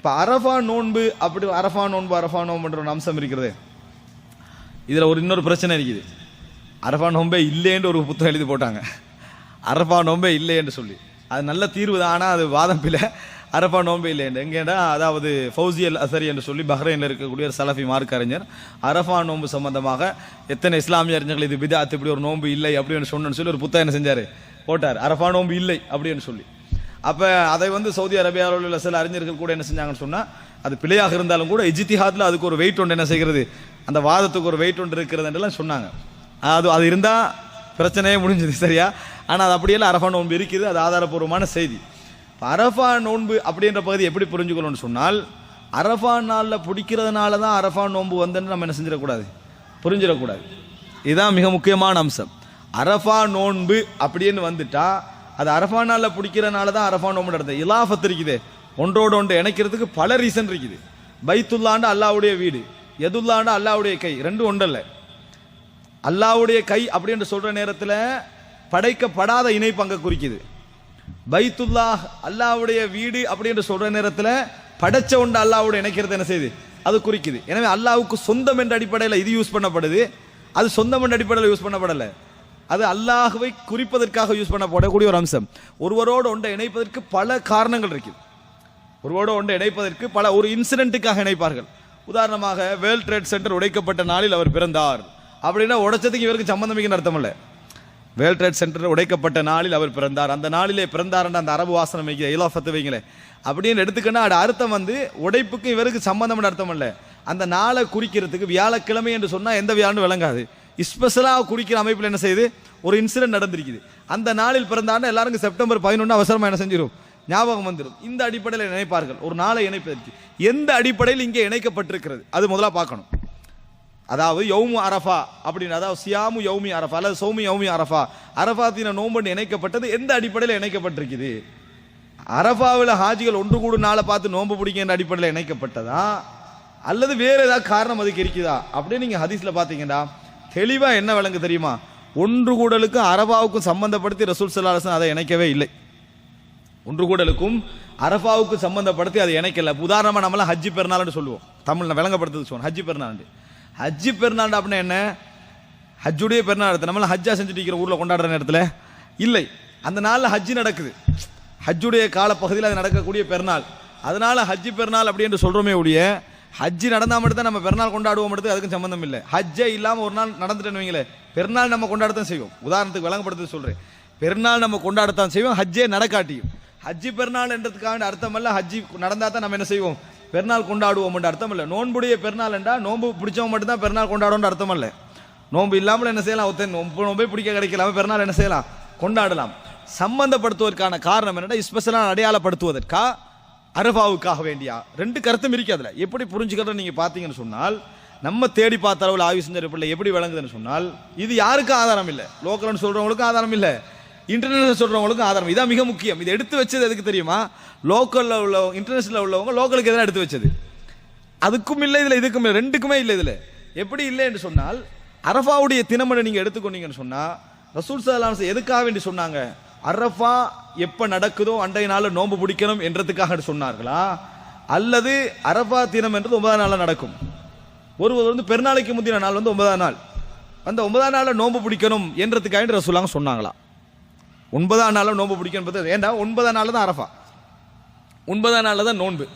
இப்போ அரஃபா நோன்பு அப்படி அரஃபா நோன்பு அரஃபா நோன்புன்ற ஒரு அம்சம் இருக்கிறது. இதில் ஒரு இன்னொரு பிரச்சனை இருக்குது. அரஃபா நோன்பே இல்லைன்னு ஒரு புத்தகம் எழுதி போட்டாங்க. அரஃபா நோன்பே இல்லைன்னு சொல்லி. அது நல்ல தீர்வு தான் ஆனால் அது வாதம் பிள்ளை அரஃபா நோன்பே இல்லைன்னு எங்கேடா அதாவது ஃபௌசி அல் அசரி என்று சொல்லி பஹ்ரைனில் இருக்கக்கூடிய ஒரு சலஃபி மார்க் அறிஞர் அரஃபா நோன்பு சம்பந்தமாக எத்தனை இஸ்லாமிய அறிஞர்கள் இது பிதாத்து இப்படி ஒரு நோன்பு இல்லை அப்படின்னு சொன்னேன்னு சொல்லி ஒரு புத்தகம் என்ன செஞ்சார்? போட்டார். அரஃபா நோன்பு இல்லை அப்படின்னு சொல்லி. அப்போ அதை வந்து சவுதி அரேபியாவில் உள்ள சில அறிஞர்கள் கூட என்ன செஞ்சாங்கன்னு சொன்னால் அது பிழையாக இருந்தாலும் கூட இஜித்திஹாத்தில் அதுக்கு ஒரு வெயிட் ஒன்று என்ன செய்கிறது? அந்த வாதத்துக்கு ஒரு வெயிட் ஒன்று இருக்கிறதுன்றலாம் சொன்னாங்க. அது அது இருந்தால் பிரச்சனையே முடிஞ்சது சரியா? ஆனால் அது அப்படியெல்லாம் அரஃபா நோன்பு இருக்குது. அது ஆதாரப்பூர்வமான செய்தி. அரஃபா நோன்பு அப்படின்ற பகுதி எப்படி புரிஞ்சுக்கணும்னு சொன்னால் அரஃபா நாளில் பிடிக்கிறதுனால தான் அரஃபா நோன்பு வந்துன்னு நம்ம என்ன செஞ்சிடக்கூடாது? புரிஞ்சிடக்கூடாது. இதுதான் மிக முக்கியமான அம்சம். அரஃபா நோன்பு அப்படின்னு வந்துட்டால் அது அரஃபா நாளில் பிடிக்கிறனால தான் அரஃபான் நோன்பு நடந்தது இலாஃபத் இருக்குது. ஒன்றோடு ஒன்று இணைக்கிறதுக்கு பல ரீசன் இருக்குது. பைத்துல்லாண்டு அல்லாவுடைய வீடு எதுல்லாண்டு அல்லாவுடைய கை ரெண்டும் ஒன்றல்ல. அல்லாவுடைய கை அப்படின்னு சொல்கிற நேரத்தில் படைக்கப்படாத இணைப்பு அங்கே குறிக்குது. பைத்துல்லா அல்லாவுடைய வீடு அப்படின்னு சொல்கிற நேரத்தில் படைச்ச ஒன்று அல்லாவோட இணைக்கிறது என்ன செய்யுது? அது குறிக்குது. எனவே அல்லாவுக்கு சொந்தம் என்ற அடிப்படையில் இது யூஸ் பண்ணப்படுது. அது சொந்தம் என்ற அடிப்படையில் யூஸ் பண்ணப்படலை. அது அல்லாஹுவை குறிப்பதற்காக யூஸ் பண்ணப்படக்கூடிய ஒரு அம்சம். ஒருவரோடு ஒன்றை இணைப்பதற்கு பல காரணங்கள் இருக்குது. ஒருவரோடு ஒன்றை இணைப்பதற்கு பல ஒரு இன்சிடென்ட்டுக்காக இணைப்பார்கள். உதாரணமாக வேர்ல்ட் ட்ரேட் சென்டர் உடைக்கப்பட்ட நாளில் அவர் பிறந்தார். அப்படின்னா உடைச்சதுக்கு இவருக்கு சம்பந்தமிக்கன்னு அர்த்தம் இல்லை. வேர்ல்ட் ட்ரேட் சென்டர் உடைக்கப்பட்ட நாளில் அவர் பிறந்தார். அந்த நாளிலே பிறந்தார்ன்ற அந்த அரபு வாசனம் வைக்க இலாஃபத்து வைங்களே அப்படின்னு எடுத்துக்கன்னா அது அர்த்தம் வந்து உடைப்புக்கு இவருக்கு சம்பந்தம் அர்த்தம் இல்லை. அந்த நாளை குறிக்கிறதுக்கு வியாழக்கிழமை என்று சொன்னால் எந்த வியாழன்னு விளங்காது. ஸ்பெஷலாக குடிக்கிற அமைப்பில் என்ன செய்யுது? ஒரு இன்சிடென்ட் நடந்திருக்குது. அந்த நாளில் பிறந்தாருன்னா எல்லாருக்கும் செப்டம்பர் பதினொன்று அவசரமாக என்ன செஞ்சிடும் ஞாபகம் வந்துடும் இந்த அடிப்படையில் நினைப்பார்கள் ஒரு நாளை இணைப்பதற்கு. எந்த அடிப்படையில் இங்கே இணைக்கப்பட்டிருக்கிறது? அது முதலாக பார்க்கணும். அதாவது யௌமு அரஃபா அப்படின்னு அதாவது சியாமு யௌமி அரஃபா அல்லது சௌமி யௌமி அரஃபா. அரஃபாத்தின நோம்பு இணைக்கப்பட்டது எந்த அடிப்படையில் இணைக்கப்பட்டிருக்குது? அரஃபாவில் ஹாஜிகள் ஒன்று கூடு நாளை பார்த்து நோன்பு பிடிக்கின்ற அடிப்படையில் இணைக்கப்பட்டதா? அல்லது வேறு ஏதாவது காரணம் அதுக்கு இருக்குதா? அப்படின்னு நீங்கள் ஹதீஸில் பார்த்தீங்கன்னா தெளிவாக என்ன விளங்கு தெரியுமா? ஒன்று கூடலுக்கும் அரபாவுக்கும் சம்பந்தப்படுத்தி ரசூல் சல்லாஹன் அதை இணைக்கவே இல்லை. ஒன்று கூடலுக்கும் அரபாவுக்கு சம்பந்தப்படுத்தி அதை இணைக்கல. உதாரணமாக நம்மளாம் ஹஜ்ஜி பெருநாள்னு சொல்லுவோம். தமிழில் விளங்கப்படுத்துறது சொல்லுவோம் ஹஜ்ஜி பெருநாள் ஹஜ்ஜி பெருநாள் அப்படின்னா என்ன? ஹஜ்ஜுடைய பெருநாள் எடுத்து நம்மளாம் ஹஜ்ஜா செஞ்சுட்டு இருக்கிற ஊரில் கொண்டாடுற நேரத்தில் இல்லை. அந்த நாளில் ஹஜ்ஜி நடக்குது. ஹஜ்ஜுடைய காலப்பகுதியில் அது நடக்கக்கூடிய பெருநாள். அதனால் ஹஜ்ஜி பெருநாள் அப்படி என்று உடைய ஒழிய ஹஜ்ஜி நடந்தால் மட்டும் தான் நம்ம பெருநாள் கொண்டாடுவோம் மட்டும் அதுக்கும் சம்மந்தம் இல்லை. ஹஜ்ஜே இல்லாமல் ஒரு நாள் நடந்துட்டேன்னு வைங்களேன் பெருநாள் நம்ம கொண்டாடத்தான் செய்வோம். உதாரணத்துக்கு விளங்கப்படுத்து சொல்கிறேன் பெருநாள் நம்ம கொண்டாடத்தான் செய்வோம் ஹஜ்ஜே நடக்காட்டியும். ஹஜ்ஜி பெருநாள் என்றதுக்காக அர்த்தம் ஹஜ்ஜி நடந்தால் தான் நம்ம என்ன செய்வோம்? பெருநாள் கொண்டாடுவோம் அர்த்தம் இல்லை. நோன்புடைய பெருநாள் என்றால் நோன்பு பிடிச்சவங்க மட்டும் தான் பெருநாள் கொண்டாடுவோம்னு அர்த்தம் இல்லை நோன்பு இல்லாமல் என்ன செய்யலாம்? ஒருத்தன் நோன்பு நோன்பே பிடிக்க கிடைக்கலாம பெருநாள் என்ன செய்யலாம்? கொண்டாடலாம். சம்பந்தப்படுத்துவதற்கான காரணம் என்னென்னா ஸ்பெஷலாக அடையாளப்படுத்துவதற்கா அரபாவுக்காக வேண்டியா? ரெண்டு கருத்தும் இருக்கு எப்படி புரிஞ்சுக்கிறத நீங்கள் பார்த்தீங்கன்னு சொன்னால் நம்ம தேடி பார்த்த அளவில் ஆய்வு செஞ்ச பிள்ளை எப்படி விளங்குதுன்னு சொன்னால் இது யாருக்கும் ஆதாரம் இல்லை? லோக்கல்னு சொல்கிறவங்களுக்கும் ஆதாரம் இல்லை. இன்டர்நேஷனல் சொல்கிறவங்களுக்கும் ஆதாரம். இதான் மிக முக்கியம். இதை எடுத்து வச்சது எதுக்கு தெரியுமா? லோக்கலில் உள்ள இன்டர்நேஷனலில் உள்ளவங்க லோக்கலுக்கு எதிராக எடுத்து வச்சது. அதுக்கும் இல்லை இதில் இதுக்கும் இல்லை ரெண்டுக்குமே இல்லை இதில். எப்படி இல்லை என்று சொன்னால் அரஃபாவுடைய தினமனை நீங்கள் எடுத்துக்கொண்டீங்கன்னு சொன்னால் ரசூல் சலாம் எதுக்காக வேண்டி சொன்னாங்க? அரஃபா எப்ப நடக்குதோ அண்டைய நாளில் நோன்பு பிடிக்கணும் என்றதுக்காக சொன்னார்களா? அல்லது அரஃபா தினம் என்றது ஒன்பதாம் நாளில் நடக்கும். ஒருவர் வந்து பெருநாளைக்கு முந்தின நாள் வந்து ஒன்பதாம் நாள். அந்த ஒன்பதாம் நாளில் நோன்பு பிடிக்கணும் என்றதுக்காக ரசூலாங்க சொன்னாங்களா? ஒன்பதாம் நாளில் நோன்பு பிடிக்கணும் ஏண்டா? ஒன்பதாம் நாள் தான் அரஃபா. ஒன்பதாம் நாளில் தான் நோன்பு.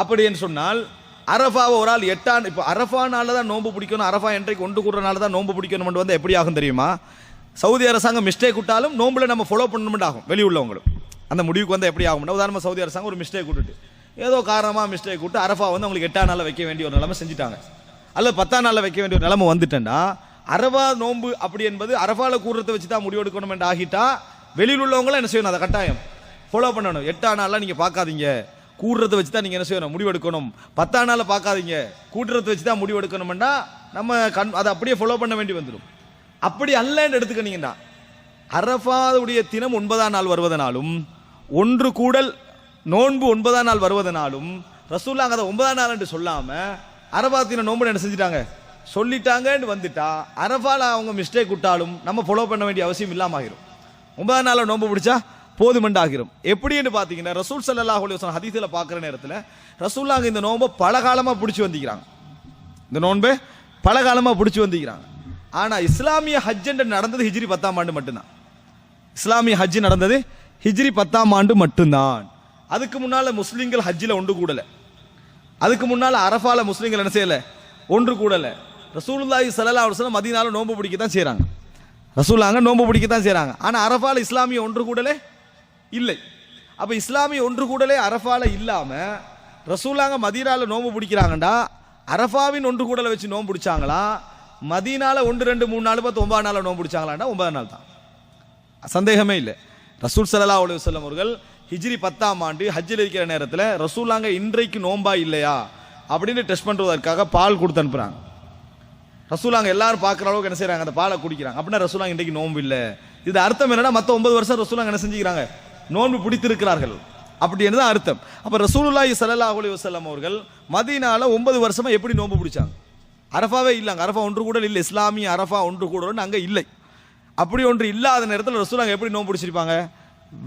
அப்படி என்று சொன்னால் அரஃபாவை ஒரு ஆள் எட்டாம் இப்போ அரஃபா நாளில் தான் நோன்பு பிடிக்கணும் அரஃபா என்றைக்கு ஒன்று கூடுற நாள் தான் நோன்பு பிடிக்கணும்னு வந்து எப்படி ஆகும் தெரியுமா? சவுதி அரசாங்கம் மிஸ்டேக் விட்டாலும் நோம்பில் நம்ம ஃபாலோ பண்ணணும் ஆகும் வெளியுள்ளவங்களும். அந்த முடிவுக்கு வந்து எப்படி ஆகும்னா உதாரணமாக சவுதி அரசாங்கம் ஒரு மிஸ்டேக் விட்டுட்டு ஏதோ காரணமாக மிஸ்டேக் விட்டு அரஃபா வந்து அவங்களுக்கு எட்டாம் நாளில் வைக்க வேண்டிய ஒரு நிலைமை செஞ்சுட்டாங்க. அல்லது பத்தாம் நாளில் வைக்க வேண்டிய ஒரு நிலைமை வந்துட்டேன்னா அரபா நோன்பு அப்படி என்பது அரஃபாவில் கூடுறதை வச்சு தான் முடிவெடுக்கணும் என்று ஆகிட்டா வெளியில் உள்ளவங்களும் என்ன செய்யணும்? அதை கட்டாயம் ஃபாலோ பண்ணணும். எட்டாம் நாளில் நீங்கள் பார்க்காதீங்க. கூடுறதை வச்சு தான் நீங்கள் என்ன செய்யணும்? முடிவெடுக்கணும் பத்தாம் நாளில் பார்க்காதீங்க. கூட்டுறதை வச்சு தான் முடிவெடுக்கணும்னா நம்ம கண் அதை அப்படியே ஃபாலோ பண்ண வேண்டி வந்துடும். அப்படி அல்லன்னு எடுத்துக்கினீங்கன்னா அரஃபாவுடைய தினம் ஒன்பதாம் நாள் வருவதனாலும் ஒன்று கூடல் நோன்பு ஒன்பதாம் நாள் வருவதனாலும் ரசூல்லா அதை ஒன்பதாம் நாள் என்று சொல்லாம அரபா தின நோன்பு என்ன செஞ்சிட்டாங்க? சொல்லிட்டாங்கன்னு வந்துட்டா அரபால அவங்க மிஸ்டேக் விட்டாலும் நம்ம ஃபாலோ பண்ண வேண்டிய அவசியம் இல்லாம ஆகிரும் ஒன்பதாம் நாள் நோன்பு பிடிச்சா போதுமெண்டாகிறோம் எப்படின்னு பார்த்தீங்கன்னா ரசூல் ஸல்லல்லாஹு அலைஹி ஹதீஸில் பார்க்குற நேரத்தில் ரசூல்லாங்க இந்த நோன்பை பல காலமாக பிடிச்சி வந்திக்கிறாங்க. இந்த நோன்பை பல காலமாக பிடிச்சி வந்திக்கிறாங்க. ஆனால் இஸ்லாமிய ஹஜ்ஜென்று நடந்தது ஹிஜ்ரி பத்தாம் ஆண்டு மட்டும்தான். இஸ்லாமிய ஹஜ்ஜு நடந்தது ஹிஜ்ரி பத்தாம் ஆண்டு மட்டும்தான். அதுக்கு முன்னால் முஸ்லீம்கள் ஹஜ்ஜில் ஒன்று கூடலை. அதுக்கு முன்னால் அரஃபால முஸ்லீம்கள் என்ன செய்யலை? ஒன்று கூடலை. ரசூலுல்லாஹி ஸல்லல்லாஹு அலைஹி வஸல்லம் நோன்பு பிடிக்க தான் செய்கிறாங்க ரசூலாங்க நோன்பு பிடிக்க தான் செய்கிறாங்க ஆனால் அரஃபால இஸ்லாமிய ஒன்று கூடலே இல்லை. அப்போ இஸ்லாமிய ஒன்று கூடலே அரஃபால இல்லாமல் ரசூலாங்க மதீனாவில் நோன்பு பிடிக்கிறாங்கண்டா அரஃபாவின் ஒன்று கூடலை வச்சு நோன்பு பிடிச்சாங்களா? மதியனால் ஒன்று ரெண்டு மூணு நாள் பத்து ஒன்பது நாள் நோன்பு பிடிச்சாங்களான்னா ஒன்பது நாள் தான். சந்தேகமே இல்லை. ரசூல் ஸல்லல்லாஹு அலைஹி செல்லம் அவர்கள் ஹிஜ்ரி பத்தாம் ஆண்டு ஹஜ்ஜில் இருக்கிற நேரத்தில் ரசூலாங்க இன்றைக்கு நோன்பா இல்லையா? அப்படின்னு டெஸ்ட் பண்ணுறதற்காக பால் கொடுத்து அனுப்புகிறாங்க ரசூலாங்க எல்லாரும் பார்க்குற அளவுக்கு என்ன செய்கிறாங்க அந்த பாலை குடிக்கிறாங்க. அப்படின்னா ரசூலாங்க இன்றைக்கு நோன்பு இல்லை. இது அர்த்தம் என்னன்னா மற்ற ஒன்பது வருஷம் ரசூலாங்க என்ன செஞ்சுக்கிறாங்க? நோன்பு பிடித்திருக்கிறார்கள். அப்படி தான் அர்த்தம். அப்போ ரசூலுல்லாஹி ஸல்லல்லாஹு அலி வஸல்லம் அவர்கள் மதியனால் ஒன்பது வருஷமாக எப்படி நோன்பு பிடிச்சாங்க? அரஃபாவே இல்லைங்க அரஃபா ஒன்று கூட இல்லை இஸ்லாமிய அரஃபா ஒன்று கூடன்னு அங்கே இல்லை. அப்படி ஒன்று இல்லாத நேரத்தில் ரசூலாங்க எப்படி நோன்பு பிடிச்சிருப்பாங்க?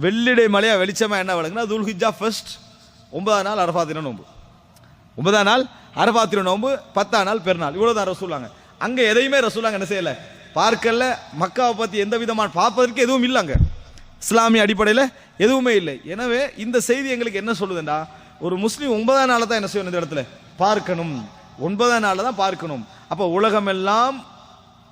வெள்ளிடை மலையாக வெளிச்சமாக என்ன வழங்குனா துல்ஹிஜா ஃபர்ஸ்ட் ஒன்பதாம் நாள் அரஃபா தின நோன்பு. ஒன்பதாம் நாள் அரஃபா தின நோன்பு பத்தாம் நாள் பெருநாள். இவ்வளவுதான் ரசூலாங்க அங்கே. எதையுமே ரசூலாங்க என்ன செய்யலை? பார்க்கல மக்காவை பற்றி எந்த விதமான பார்ப்பதற்கு எதுவும் இல்லை அங்கே. இஸ்லாமிய அடிப்படையில் எதுவுமே இல்லை. எனவே இந்த செய்தி எங்களுக்கு என்ன சொல்லுதுண்டா? ஒரு முஸ்லீம் ஒன்பதாம் நாளை தான் என்ன செய்யணும் இந்த இடத்துல? பார்க்கணும். ஒன்பதாம் நாளில் தான் பார்க்கணும். அப்போ உலகமெல்லாம்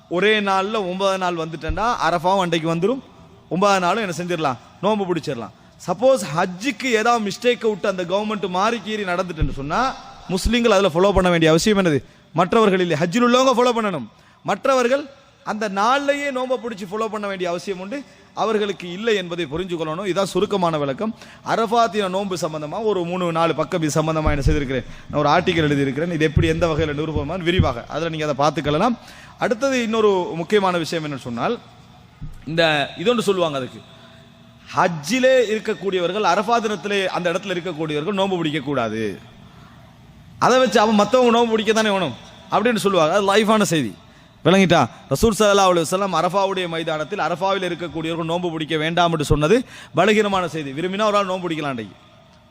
ஒரே நாளில் ஒன்பதாம் நாள் வந்துட்டேன்னா அரஃபாவும் அன்றைக்கு வந்துடும் ஒன்பதாம் நாளும் என்ன செஞ்சிடலாம்? நோன்பு பிடிச்சிடலாம். சப்போஸ் ஹஜ்ஜுக்கு ஏதாவது மிஸ்டேக்கை விட்டு அந்த கவர்மெண்ட் மாறி கீறி நடந்துட்டுன்னு சொன்னால் முஸ்லீம்கள் அதில் ஃபாலோ பண்ண வேண்டிய அவசியம் என்னது? மற்றவர்கள் இல்லை. ஹஜ்ஜில் உள்ளவங்க ஃபாலோ பண்ணணும். மற்றவர்கள் அந்த நாள்லையே நோன்பை பிடிச்சி ஃபாலோ பண்ண வேண்டிய அவசியம் உண்டு. அவர்களுக்கு இல்லை என்பதை புரிஞ்சு கொள்ளணும். இதான் சுருக்கமான விளக்கம். அரபாத்தின நோன்பு சம்பந்தமாக ஒரு மூணு நாலு பக்கம் இது சம்பந்தமாக என்ன செய்திருக்கிறேன். நான் ஒரு ஆர்டிக்கல் எழுதியிருக்கிறேன். இது எப்படி எந்த வகையில் நிரூபமான விரிவாக. அதில் நீங்கள் அதை பார்த்துக்கலாம் அடுத்தது இன்னொரு முக்கியமான விஷயம் என்னன்னு சொன்னால் இந்த இதொன்று சொல்லுவாங்க அதுக்கு. ஹஜ்ஜிலே இருக்கக்கூடியவர்கள் அரஃபா தினத்திலே அந்த இடத்துல இருக்கக்கூடியவர்கள் நோன்பு பிடிக்கக்கூடாது. அதை வச்சு அவன் மற்றவங்க நோன்பு பிடிக்க தானே வேணும்? அப்படின்னு சொல்லுவாங்க. அது லைஃபான செய்தி. விளங்கிட்டா. ரசூல் சல்லா அலி வல்லம் அரஃபாவுடைய மைதானத்தில் அரஃபாவில் இருக்கக்கூடியவர்கள் நோன்பு பிடிக்க வேண்டாம் என்று சொன்னது பலகீனமான செய்தி. விரும்பினா ஒரு ஆள் நோன்பு பிடிக்கலாம் அன்றைக்கு.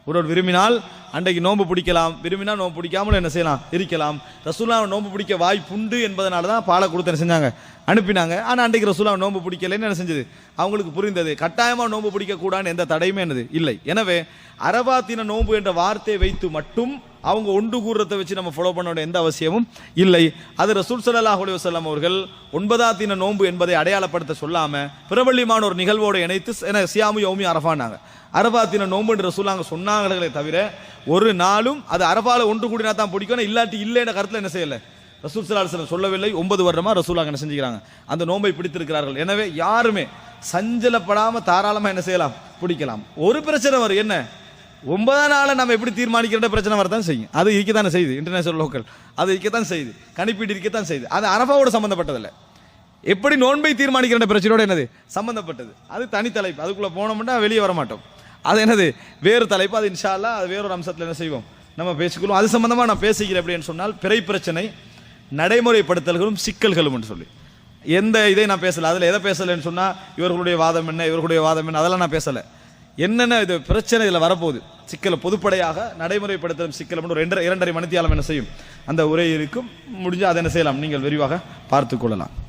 ஒருவர் விரும்பினால் அன்றைக்கு நோன்பு பிடிக்கலாம். விரும்பினா நோன்பு பிடிக்காமல் என்ன செய்யலாம்? இருக்கலாம். ரசூல்லா நோன்பு பிடிக்க வாய்ப்புண்டு என்பதனால தான் பாலை கொடுத்து என்ன செஞ்சாங்க? அனுப்பினாங்க. ஆனால் அன்றைக்கு ரசூலா நோன்பு பிடிக்கலைன்னு என்ன செஞ்சது? அவங்களுக்கு புரிந்தது. கட்டாயமாக நோன்பு பிடிக்கக்கூடாதுன்னு எந்த தடையுமே என்னது? இல்லை. எனவே அரபாத்தின நோன்பு என்ற வார்த்தையை வைத்து மட்டும் அவங்க ஒன்று கூறுறதை வச்சு நம்ம ஃபாலோ பண்ண வேண்டிய எந்த அவசியமும் இல்லை. அது ரசூல் ஸல்லல்லாஹு அலி வஸல்லம் அவர்கள் ஒன்பதாத்தின நோன்பு என்பதை அடையாளப்படுத்த சொல்லாமல் பிரபல்யமான ஒரு நிகழ்வோடு இணைத்து என சியாமு அரபா அரஃபானாங்க அரபாத்தின நோன்புன்ற ரசூலாங்க சொன்னாங்களே தவிர ஒரு நாளும் அது அரபால ஒன்று கூடினா தான் பிடிக்கணும் இல்லாட்டி இல்லைன்ற கருத்தில் என்ன செய்யலை? ரசூல் சலாஹ் சொல்லவில்லை. ஒன்பது வருடமாக ரசூலாங்க என்ன செஞ்சுக்கிறாங்க. அந்த நோன்பை பிடித்திருக்கிறார்கள். எனவே யாருமே சஞ்சலப்படாமல் தாராளமாக என்ன செய்யலாம்? பிடிக்கலாம். ஒரு பிரச்சனை வரும். என்ன? ஒன்பதாம் நாளை நம்ம எப்படி தீர்மானிக்கிற பிரச்சனை வரதான் செய்யும். அது இருக்கத்தானே செய்யுது இன்டர்நேஷனல் லோக்கல் அது இருக்கத்தான் செய்யுது கணிப்பீடு இருக்கத்தான் செய்யுது அது அரபாவோட சம்மந்தப்பட்டதில்லை எப்படி நோன்பை தீர்மானிக்கிற பிரச்சனையோட என்னது? சம்மந்தப்பட்டது அது தனி தலைப்பு. அதுக்குள்ளே போனோம்னா வெளியே வர மாட்டோம் அது என்னது? வேறு தலைப்பு. அது இன்ஷால்லா அது வேறொரு அம்சத்தில் என்ன செய்வோம்? நம்ம பேசிக்கொள்வோம். அது சம்மந்தமாக நான் பேசுகிறேன் அப்படின்னு சொன்னால் பிறை பிரச்சனை நடைமுறைப்படுத்தல்களும் சிக்கல்களும் என்று சொல்லி. எந்த இதை நான் பேசலை. அதில் எதை பேசலைன்னு சொன்னால் இவர்களுடைய வாதம் என்ன இவர்களுடைய வாதம் என்ன அதெல்லாம் நான் பேசலை. என்னென்ன இது பிரச்சனை இதில் வரப்போகுது? சிக்கலை பொதுப்படையாக நடைமுறைப்படுத்தும் சிக்கலம் ஒரு ரெண்டரை இரண்டரை மணித்தியாலம் என்ன செய்யும்? அந்த உரை இருக்கும். முடிஞ்சால் அதை என்ன செய்யலாம்? நீங்கள் விரிவாக பார்த்துக்கொள்ளலாம்